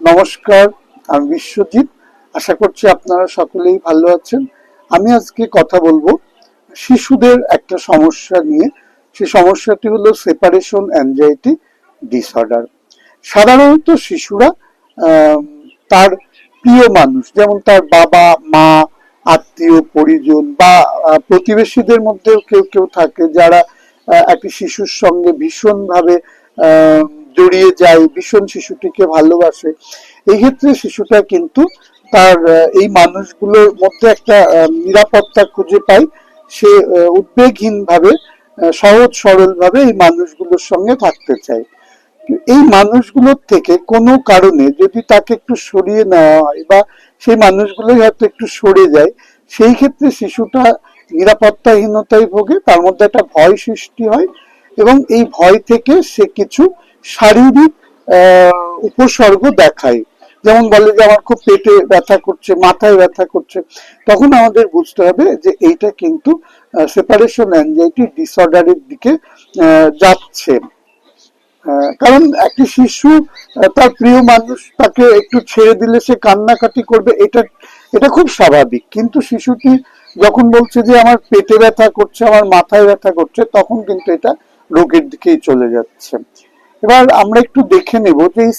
নমস্কার, আমি বিশ্বজিৎ। আশা করছি আপনারা সকলেই ভালো আছেন। আমি আজকে কথা বলব শিশুদের একটা সমস্যা নিয়ে। সেই সমস্যাটি হলো সেপারেশন অ্যাংজাইটি ডিসঅর্ডার সাধারণত শিশুরা তার প্রিয় মানুষ, যেমন তার বাবা, মা, আত্মীয়, পরিজন বা প্রতিবেশীদের মধ্যেও কেউ কেউ থাকে যারা একটি শিশুর সঙ্গে ভীষণভাবে জড়িয়ে যায়, ভীষণ শিশুটিকে ভালোবাসে, এই ক্ষেত্রে শিশুটা কিন্তু তার এই মানুষগুলোর মধ্যে একটা নিরাপত্তা খুঁজে পায়। সে উদ্বেগহীন ভাবে সহজ সরল ভাবে এই মানুষগুলোর সঙ্গে থাকতে চায়। এই মানুষগুলোর থেকে কোনো কারণে যদি তাকে একটু সরিয়ে নেওয়া হয় বা সেই মানুষগুলোই হয়তো একটু সরে যায়, সেই ক্ষেত্রে শিশুটা নিরাপত্তাহীনতায় ভোগে, তার মধ্যে একটা ভয় সৃষ্টি হয় এবং এই ভয় থেকে সে কিছু শারীরিক উপসর্গ দেখায়। যেমন বলে যে আমার খুব পেটে ব্যথা করছে, মাথায় ব্যথা করছে, তখন আমাদের বুঝতে হবে যে এইটা কিন্তু সেপারেশন অ্যাংজাইটি ডিসঅর্ডারের দিকে যাচ্ছে। কারণ একটি শিশু তার প্রিয় মানুষ তাকে একটু ছেড়ে দিলে সে কান্নাকাটি করবে, এটা এটা খুব স্বাভাবিক। কিন্তু শিশুটি যখন বলছে যে আমার পেটে ব্যথা করছে, আমার মাথায় ব্যথা করছে, তখন কিন্তু এটা রোগের দিকেই চলে যাচ্ছে। এবার আমরা একটু দেখে নেব যে এই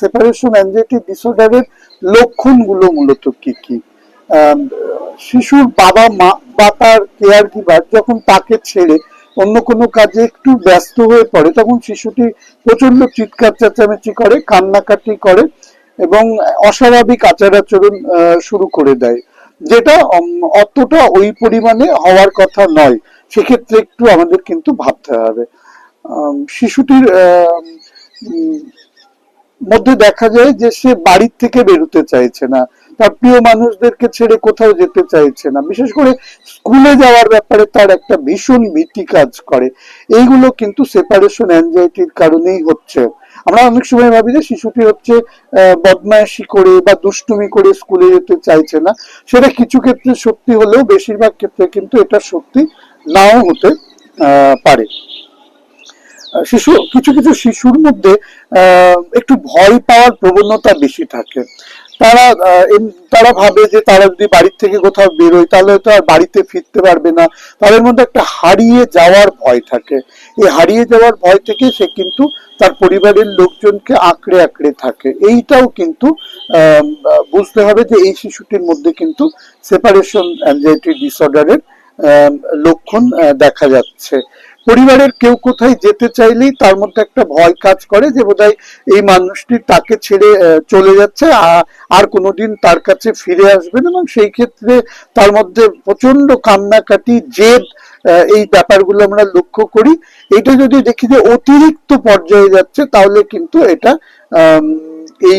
সেপারেশন অ্যাংজাইটি ডিসঅর্ডারের লক্ষণগুলো মূলত কি কি। শিশুর বাবা মা বা তার কেয়ার গিভার যখন তাকে ছেড়ে অন্য কোনো কাজে একটু ব্যস্ত হয়ে পড়ে, তখন শিশুটি প্রচণ্ড চিৎকার, চেঁচামেচি করে, কান্নাকাটি করে এবং অস্বাভাবিক আচার আচরণ শুরু করে দেয়। যেটা অতটা ওই পরিমাণে হওয়ার কথা নয়। সেক্ষেত্রে একটু আমাদের কিন্তু ভাবতে হবে। শিশুটির মধ্যে দেখা যায় যে সে বাড়ির থেকে বেরোতে চাইছে না। তার প্রিয় মানুষদেরকে ছেড়ে কোথাও যেতে চাইছে না। বিশেষ করে স্কুলে যাওয়ার ব্যাপারে তার একটা ভীষণ ভীতি কাজ করে। এইগুলো কিন্তু সেপারেশন অ্যাংজাইটির কারণেই হচ্ছে। আমরা অনেক সময় ভাবি যে শিশুটি হচ্ছে আহ, বদমাইশি করে বা দুষ্টুমি করে স্কুলে যেতে চাইছে না। সেটা কিছু ক্ষেত্রে সত্যি হলেও বেশিরভাগ ক্ষেত্রে কিন্তু এটা সত্যি নাও হতে পারে। শিশু, কিছু কিছু শিশুর মধ্যে একটু ভয় পাওয়ার প্রবণতা বেশি থাকে। তারা তারা ভাবে যে তারা যদি বাড়ির থেকে কোথাও বেরোয়, তাহলে তো আর বাড়িতে ফিরতে পারবে না। তাদের মধ্যে একটা হারিয়ে যাওয়ার ভয় থাকে। এই হারিয়ে যাওয়ার ভয় থেকে সে কিন্তু তার পরিবারের লোকজনকে আঁকড়ে আঁকড়ে থাকে। এইটাও কিন্তু বুঝতে হবে যে এই শিশুটির মধ্যে কিন্তু সেপারেশন অ্যাংজাইটি ডিসঅর্ডারের লক্ষণ দেখা যাচ্ছে। পরিবারের কেউ কোথায় যেতে চাইলেই তার মধ্যে একটা ভয় কাজ করে যে বোধহয় এই মানুষটি তাকে ছেড়ে চলে যাচ্ছে আর কোনোদিন তার কাছে ফিরে আসবে না। এবং সেই ক্ষেত্রে তার মধ্যে প্রচণ্ড কান্নাকাটি, জেদ এই ব্যাপারগুলো আমরা লক্ষ্য করি। এটা যদি দেখি যে অতিরিক্ত পর্যায়ে যাচ্ছে, তাহলে কিন্তু এটা এই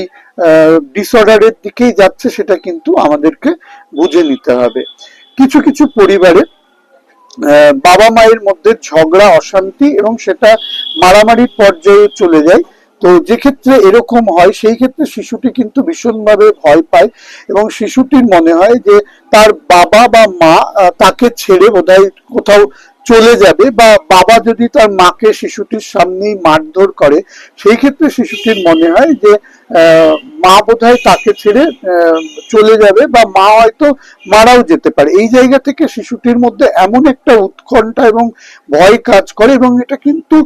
ডিসঅর্ডারের দিকেই যাচ্ছে, সেটা কিন্তু আমাদেরকে বুঝে নিতে হবে। কিছু কিছু পরিবারে বাবা মায়ের মধ্যে ঝগড়া, অশান্তি এবং সেটা মারামারির পর্যায়ে চলে যায়। তো যে ক্ষেত্রে এরকম হয়, সেই ক্ষেত্রে শিশুটি কিন্তু ভীষণভাবে ভয় পায় এবং শিশুটির মনে হয় যে তার বাবা বা মা তাকে ছেড়ে বোধহয় কোথাও চলে যাবে বা বাবা যদি তার মাকে শিশুটির সামনেই মারধর করে, সেই ক্ষেত্রে শিশুটির মনে হয় যে মা বোধহয় তাকে ছেড়ে চলে যাবে বা মা হয়তো মারাও যেতে পারে। এই জায়গা থেকে শিশুটির মধ্যে এমন একটা উৎকণ্ঠা এবং ভয় কাজ করে এবং এটা কিন্তু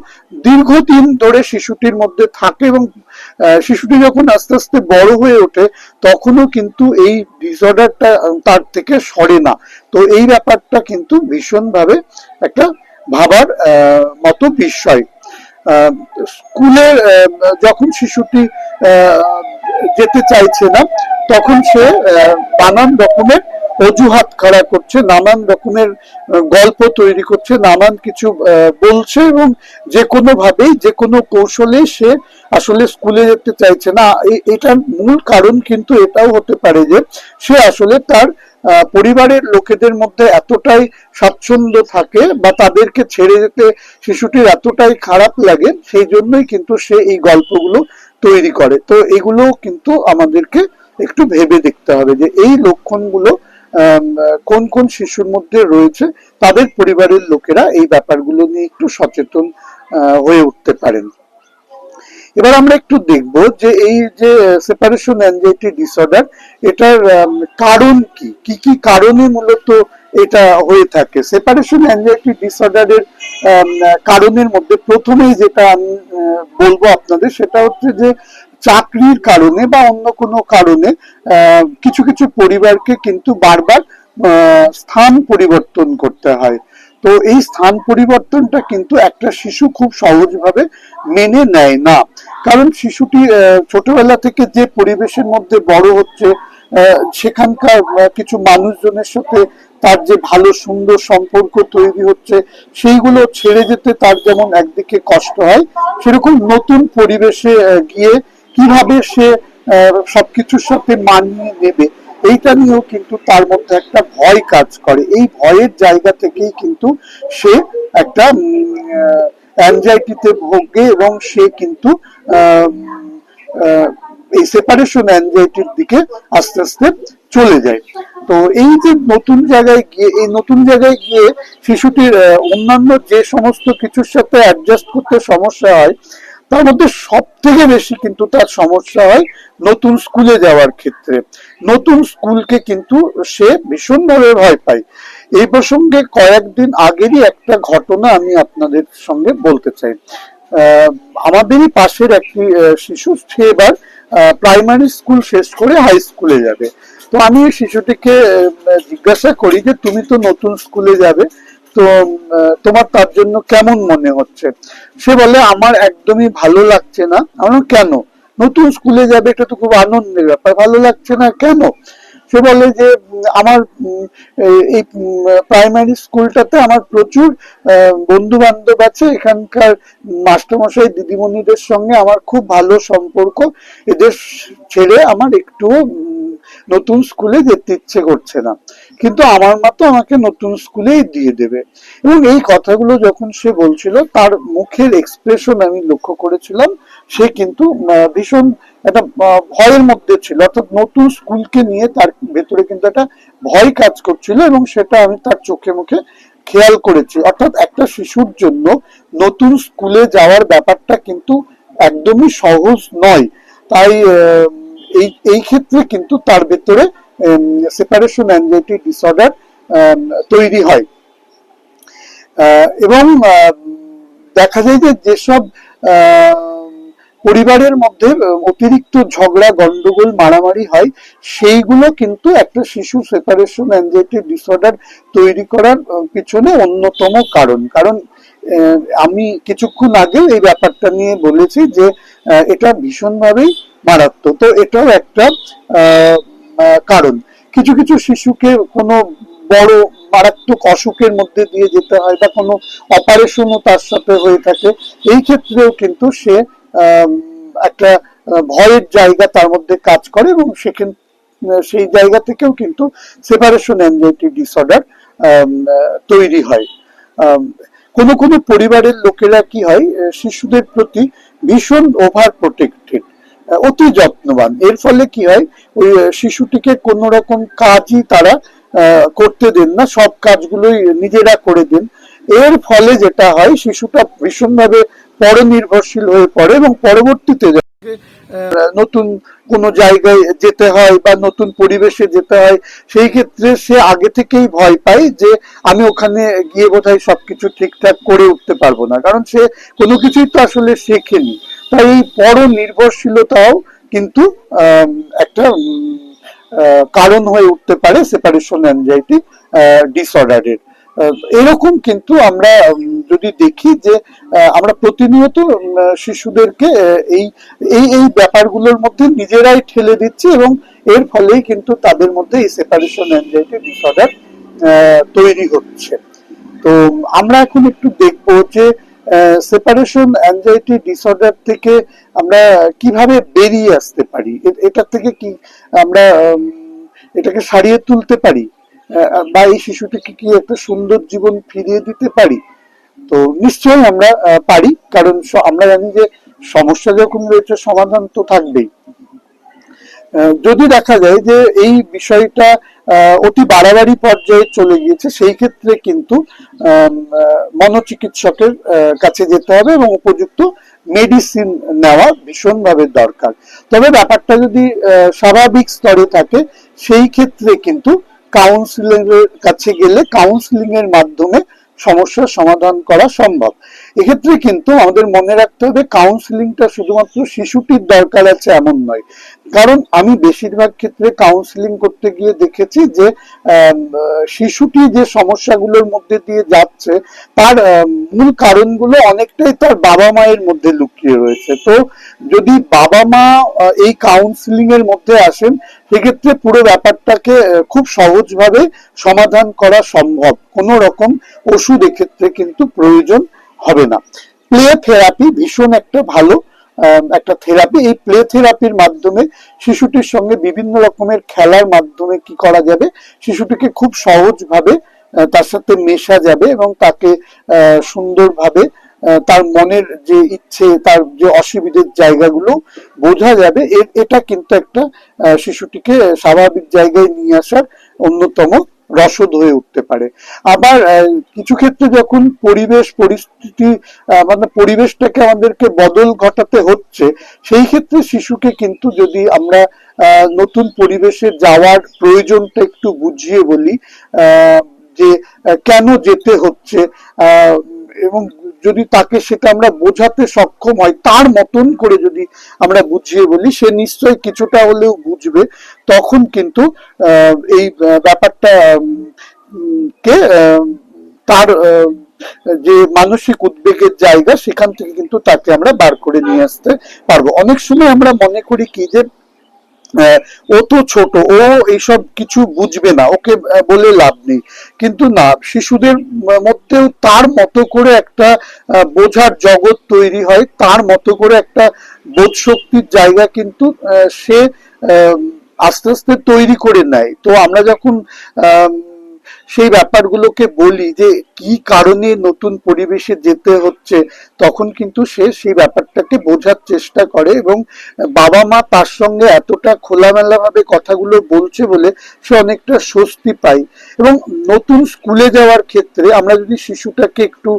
দীর্ঘদিন ধরে শিশুটির মধ্যে থাকে এবং শিশুটি যখন আস্তে আস্তে বড় হয়ে ওঠে, তখনও কিন্তু এই ডিসঅর্ডারটা তার থেকে সরে না। তো এই ব্যাপারটা কিন্তু ভীষণভাবে একটা ভাবার মতো বিষয় স্কুলে যখন শিশুটি যেতে চাইছে না, তখন সে নানান রকমের অজুহাত খাড়া করছে, নানান রকমের গল্প তৈরি করছে, নানান কিছু বলছে এবং যে কোনো ভাবেই যে কোনো কৌশলে সে আসলে স্কুলে যেতে চাইছে না। এটার মূল কারণ কিন্তু এটাও হতে পারে যে, সে আসলে তার পরিবারের লোকেদের মধ্যে এতটাই স্বাচ্ছন্দ্য থাকে বা তাদেরকে ছেড়ে যেতে শিশুটির এতটাই খারাপ লাগে, সেই জন্যই কিন্তু সে এই গল্পগুলো তৈরি করে। তো এগুলো কিন্তু আমাদেরকে একটু ভেবে দেখতে হবে যে এই লক্ষণগুলো কোন কোন শিশুর মধ্যে রয়েছে, তাদের পরিবারের লোকেরা এই ব্যাপারগুলো নিয়ে একটু সচেতন হয়ে উঠতে পারেন। এবার আমরা একটু দেখব যে এই যে সেপারেশন অ্যাংজাইটি ডিসঅর্ডার এটার কারণ কি? কি কি কারণে মূলত এটা হয়ে থাকে? সেপারেশন অ্যাংজাইটি ডিসঅর্ডারের কারণের মধ্যে প্রথমেই যেটা আমি বলব আপনাদের, সেটা হচ্ছে যে চাকরির কারণে বা অন্য কোনো কারণে কিছু কিছু পরিবারকে কিন্তু বারবার স্থান পরিবর্তন করতে হয়। তো এই স্থান পরিবর্তনটা কিন্তু একটা শিশু খুব সহজভাবে মেনে নেয় না। কারণ শিশুটি ছোটবেলা থেকে যে পরিবেশের মধ্যে বড় হচ্ছে সেখানকার কিছু মানুষজনের সাথে তার যে ভালো সুন্দর সম্পর্ক তৈরি হচ্ছে, সেইগুলো ছেড়ে যেতে তার যেমন একদিকে কষ্ট হয়, সেরকম নতুন পরিবেশে গিয়ে কীভাবে সে সবকিছুর সাথে মানিয়ে নেবে। এইটা নিয়েও কিন্তু তার মধ্যে একটা ভয় কাজ করে। এই ভয়ের জায়গা থেকেই কিন্তু সে একটা অ্যাংজাইটিতে ভোগে এবং সে কিন্তু এই সেপারেশন অ্যাংজাইটির দিকে আস্তে আস্তে চলে যায়। তো এই যে নতুন জায়গায় গিয়ে, এই নতুন জায়গায় গিয়ে শিশুটির অন্যান্য যে সমস্ত কিছুর সাথে অ্যাডজাস্ট করতে সমস্যা হয় তার মধ্যে সব থেকে বেশি কিন্তু তার সমস্যা হয় নতুন স্কুলে যাওয়ার ক্ষেত্রে। নতুন স্কুলকে কিন্তু সে ভীষণভাবে ভয় পায়। এই প্রসঙ্গে কয়েকদিন আগেরই একটা ঘটনা আমি আপনাদের সঙ্গে বলতে চাই। আমাদেরই পাশের একটি শিশু সে এবার প্রাইমারি স্কুল শেষ করে হাই স্কুলে যাবে। তো আমি শিশুটিকে জিজ্ঞাসা করি যে, তুমি তো নতুন স্কুলে যাবে তো তোমার তার জন্য কেমন মনে হচ্ছে? সে বলে, আমার একদমই ভালো লাগছে না। আমার কেন? নতুন স্কুলে যাবে, এটা তো খুব আনন্দের ব্যাপার। ভালো লাগছে না কেন? সে বলে যে, আমার এই- প্রাইমারি স্কুলটাতে আমার প্রচুর বন্ধু বান্ধব আছে। এখানকার মাস্টারমশাই, দিদিমণিদের সঙ্গে আমার খুব ভালো সম্পর্ক। এদের ছেড়ে আমার একটু নতুন স্কুলে যেতে ইচ্ছে করছে না। কিন্তু আমার মা তো আমাকে নতুন স্কুলেই দিয়ে দেবে। এবং এই কথাগুলো যখন সে বলছিল, তার মুখের এক্সপ্রেশন আমি লক্ষ্য করেছিলাম, সে কিন্তু ভীষণ একটা ভয়ের মধ্যে ছিল। অর্থাৎ নতুন স্কুলকে নিয়ে তার ভেতরে কিন্তু একটা ভয় কাজ করছিল এবং সেটা আমি তার চোখে মুখে খেয়াল করেছি। অর্থাৎ একটা শিশুর জন্য নতুন স্কুলে যাওয়ার ব্যাপারটা কিন্তু একদমই সহজ নয়। তাই এই এই ক্ষেত্রে কিন্তু তার ভেতরে সেপারেশন অ্যাংজাইটি ডিসঅর্ডার তৈরি হয়। এবং দেখা যায় যে যেসব পরিবারের মধ্যে অতিরিক্ত ঝগড়া, গন্ডগোল, মারামারি হয়, সেইগুলো কিন্তু একটা শিশু সেপারেশন অ্যাংজাইটি ডিসঅর্ডার তৈরি করার পিছনে অন্যতম কারণ। কারণ আমি কিছুক্ষণ আগে এই ব্যাপারটা নিয়ে বলেছি যে এটা ভীষণভাবেই মারাত্মক। তো এটাও একটা কারণ। কিছু কিছু শিশুকে কোনো বড় মারাত্মক অসুখের মধ্যে দিয়ে যেতে হয় বা কোনো অপারেশনও তার সাথে হয়ে থাকে, এই ক্ষেত্রেও কিন্তু সে একটা ভয়ের জায়গা তার মধ্যে কাজ করে এবং সেখান সেই জায়গা থেকেও কিন্তু সেপারেশন অ্যাংজাইটি ডিসঅর্ডার তৈরি হয়। কোনো কোনো পরিবারের লোকেরা কি হয় শিশুদের প্রতি ভীষণ ওভার প্রোটেক্টেড অতি যত্নবান। এর ফলে কি হয়, ওই শিশুটিকে কোনো রকম কাজই তারা করতে দেন না, সব কাজগুলোই নিজেরা করে দেন। এর ফলে যেটা হয়, শিশুটা ভীষণভাবে পরনির্ভরশীল হয়ে পড়ে এবং পরবর্তীতে নতুন কোনো জায়গায় যেতে হয় বা নতুন পরিবেশে যেতে হয়, সেই ক্ষেত্রে সে আগে থেকেই ভয় পায় যে আমি ওখানে গিয়ে বোধহয় সবকিছু ঠিকঠাক করে উঠতে পারব না। কারণ সে কোনো কিছুই তো আসলে শেখেনি। তাই এই পর নির্ভরশীলতাও কিন্তু একটা কারণ হয়ে উঠতে পারে সেপারেশন অ্যাংজাইটি ডিসঅর্ডারের এরকম কিন্তু আমরা যদি দেখি যে আমরা প্রতিনিয়ত শিশুদেরকে এই এই এই ব্যাপারগুলোর মধ্যে নিজেরাই ঠেলে দিচ্ছি এবং এর ফলেই কিন্তু তাদের মধ্যে এই সেপারেশন অ্যাংজাইটি ডিসঅর্ডার তৈরি হচ্ছে। তো, আমরা এখন একটু দেখব যে সেপারেশন অ্যাংজাইটি ডিসঅর্ডার থেকে আমরা কীভাবে বেরিয়ে আসতে পারি। এটা থেকে কি আমরা এটাকে সারিয়ে তুলতে পারি? বা এই শিশুটিকে কি একটা সুন্দর জীবন ফিরিয়ে দিতে পারি? তো নিশ্চয়ই আমরা পারি, কারণ আমরা জানি যে সমস্যা যখন রয়েছে, সমাধান তো থাকবেই। যদি দেখা যায় যে এই বিষয়টা অতি বাড়াবাড়ি পর্যায়ে চলে গিয়েছে, সেই ক্ষেত্রে কিন্তু মনোচিকিৎসকের কাছে যেতে হবে এবং উপযুক্ত মেডিসিন নেওয়া ভীষণভাবে দরকার। তবে ব্যাপারটা যদি স্বাভাবিক স্তরে থাকে, সেই ক্ষেত্রে কিন্তু কাউন্সিলিং এর কাছে গেলে কাউন্সিলিং এর মাধ্যমে সমস্যার সমাধান করা সম্ভব। এক্ষেত্রে কিন্তু আমাদের মনে রাখতে হবে কাউন্সিলিংটা শুধুমাত্র শিশুটির দরকার আছে, এমন নয়। কারণ আমি বেশিরভাগ ক্ষেত্রে কাউন্সিলিং করতে গিয়ে দেখেছি যে শিশুটি যে সমস্যাগুলোর মধ্যে দিয়ে যাচ্ছে, তার মূল কারণগুলো অনেকটাই তার বাবা মায়ের মধ্যে লুকিয়ে রয়েছে। তো যদি বাবা মা এই কাউন্সিলিং এর মধ্যে আসেন, সেক্ষেত্রে পুরো ব্যাপারটাকে খুব সহজভাবে সমাধান করা সম্ভব। কোনো রকম ওষুধ এক্ষেত্রে কিন্তু প্রয়োজন হবে না। প্লে থেরাপি ভীষণ একটা ভালো একটা থেরাপি এই প্লে থেরাপির মাধ্যমে শিশুটির সঙ্গে বিভিন্ন রকমের খেলার মাধ্যমে কি করা যাবে? শিশুটিকে খুব সহজভাবে তার সাথে মেশা যাবে এবং তাকে সুন্দরভাবে তার মনের যে ইচ্ছে, তার যে অসুবিধের জায়গাগুলো বোঝা যাবে। এটা কিন্তু একটা শিশুটিকে স্বাভাবিক জায়গায় নিয়ে আসার অন্যতম রসদ হয়ে উঠতে পারে। আবার কিছু ক্ষেত্রে যখন পরিবেশ, পরিস্থিতি মানে পরিবেশটাকে আমাদেরকে বদল ঘটাতে হচ্ছে, সেই ক্ষেত্রে শিশুকে কিন্তু যদি আমরা নতুন পরিবেশে যাওয়ার প্রয়োজনটা একটু বুঝিয়ে বলি যে কেন যেতে হচ্ছে এবং যদি তাকে সেটা আমরা বোঝাতে সক্ষম হয়, তার মতন করে যদি আমরা বুঝিয়ে বলি, সে নিশ্চয়ই কিছুটা হলেও বুঝবে। তখন কিন্তু এই ব্যাপারটা কে তার যে মানসিক উদ্বেগের জায়গা, সেখান থেকে কিন্তু তাকে আমরা বার করে নিয়ে আসতে পারব। অনেক সময় আমরা মনে করি কি যে ও তো ছোট ও এইসব কিছু বুঝবে না ওকে বলে লাভ নেই। কিন্তু না শিশুদের মধ্যেও তার মতো করে একটা বোঝার জগৎ তৈরি হয় তার মতো করে একটা বোধ শক্তির জায়গা কিন্তু আহ, সে আহ, আস্তে আস্তে তৈরি করে নেয়। তো আমরা যখন আম, সেই ব্যাপারগুলোকে বলি যে কি কারণে নতুন পরিবেশে যেতে হচ্ছে তখন কিন্তু সে সেই ব্যাপারটাকে বোঝার চেষ্টা করে এবং বাবা মা তার সঙ্গে এতটা খোলামেলা ভাবে কথাগুলো বলছে বলে সে অনেকটা স্বস্তি পায়। এবং নতুন স্কুলে যাওয়ার ক্ষেত্রে আমরা যদি শিশুটাকে একটু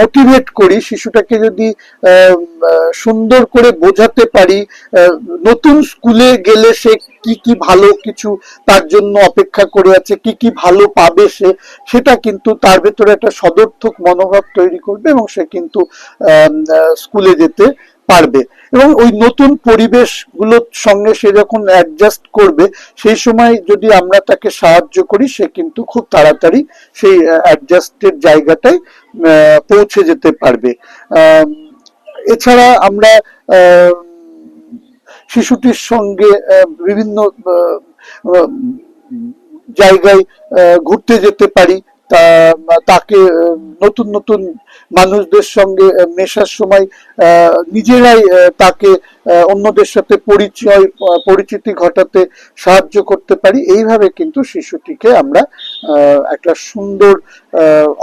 মোটিভেট করি শিশুটাকে যদি আহ, আহ, সুন্দর করে বোঝাতে পারি নতুন স্কুলে গেলে সে কি কি ভালো কিছু তার জন্য অপেক্ষা করে আছে কি কি ভালো পাবে সে সেটা কিন্তু তার ভেতরে একটা সদর্থক মনোভাব তৈরি করবে এবং সে কিন্তু স্কুলে যেতে পারবে। এবং ওই নতুন পরিবেশগুলোর সঙ্গে সে যখন অ্যাডজাস্ট করবে সেই সময় যদি আমরা তাকে সাহায্য করি সে কিন্তু খুব তাড়াতাড়ি সেই অ্যাডজাস্টের জায়গাটায় পৌঁছে যেতে পারবে। এছাড়া আমরা আহ, শিশুটির সঙ্গে বিভিন্ন জায়গায় ঘুরতে যেতে পারি। তাকে নতুন নতুন মানুষদের সঙ্গে মেশার সময় নিজেরাই তাকে অন্যদের সাথে পরিচয় পরিচিতি ঘটাতে সাহায্য করতে পারি। এইভাবে কিন্তু শিশুটিকে আমরা একটা সুন্দর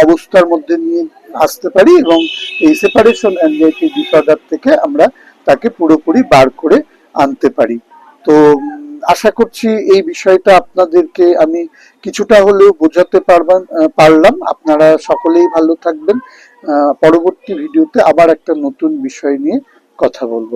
অবস্থার মধ্যে নিয়ে আসতে পারি এবং এই সেপারেশন অ্যাংজাইটি ডিসঅর্ডার থেকে আমরা তাকে পুরোপুরি বার করে আনতে পারি। তো আশা করছি এই বিষয়টা আপনাদেরকে আমি কিছুটা হলেও বোঝাতে পারবেন পারলাম। আপনারা সকলেই ভালো থাকবেন। পরবর্তী ভিডিওতে আবার একটা নতুন বিষয় নিয়ে কথা বলব।